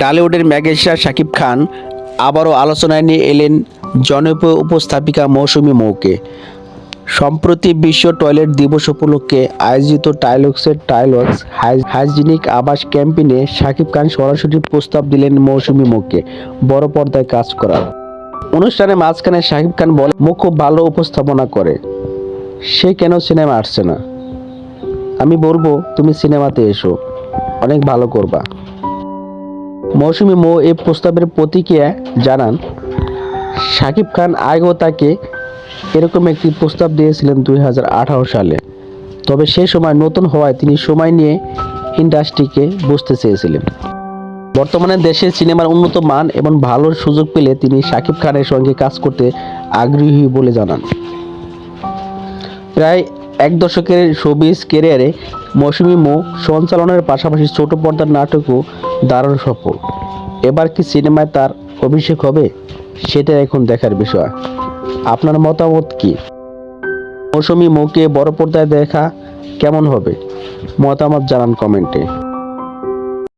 ডালিউডের megastar Shakib Khan আবারও আলোচনায় নিয়ে এলেন জনপ্রিয় উপস্থাপিকা মৌসুমী মৌকে। সম্প্রতি বিশ্ব টয়লেট দিবস উপলক্ষে আয়োজিত টাইলক্সের টাইলক্স হাইজিনিক আবাস ক্যাম্পেইনে শাকিব খান সরাসরি প্রস্তাব দিলেন মৌসুমী মৌকে, বড় পর্দায় কাজ করার। অনুষ্ঠানে মাঝখানে শাকিব খান বলে মুখ খুব ভালো উপস্থাপনা করে। সে কেন সিনেমা আসছে না? আমি বলব, তুমি সিনেমাতে এসো। অনেক ভালো করবা। মৌসুমী মৌ এই প্রস্তাবের প্রতিক্রিয়া জানান, শাকিব খান আগেও তাকে এরকম একটি প্রস্তাব দিয়েছিলেন দুই হাজার আঠারো সালে। তবে সে সময় নতুন হওয়ায় তিনি সময় নিয়ে ইন্ডাস্ট্রিকে বুঝতে চেয়েছিলেন। বর্তমানে দেশের সিনেমার উন্নত মান এবং ভালো সুযোগ পেলে তিনি শাকিব খানের সঙ্গে কাজ করতে আগ্রহী বলে জানান। প্রায় এক দশকের শোবিজ কেরিয়ারে মৌসুমি মো সঞ্চালনের পাশাপাশি ছোট পর্দার নাটকও দারুণ সফল। এবার কি সিনেমায় তার অভিষেক হবে, সেটা এখন দেখার বিষয়। আপনার মতামত কি? মৌসুমি মোকে বড় পর্দায় দেখা কেমন হবে? মতামত জানান কমেন্টে।